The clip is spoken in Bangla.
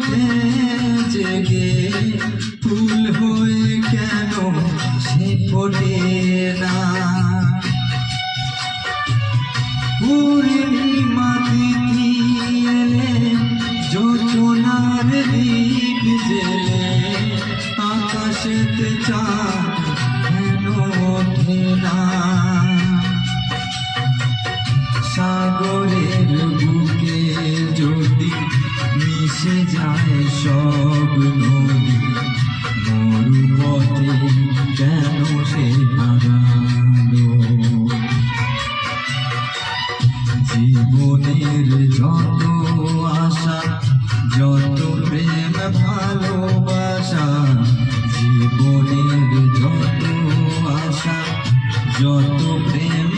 ওঠে জেগে ফুল হয়ে কেন সে ফোটে না? পূর্ণিমা তিথি এলে যোজনার দীপ জেলে আকাশেতে চাঁদ কেন মিশে যায় সব নদী। মরু পথে কেন সে জীবনের যত আশা, যত প্রেম, ভালোবাসা, জীবনের যত আশা, যত প্রেম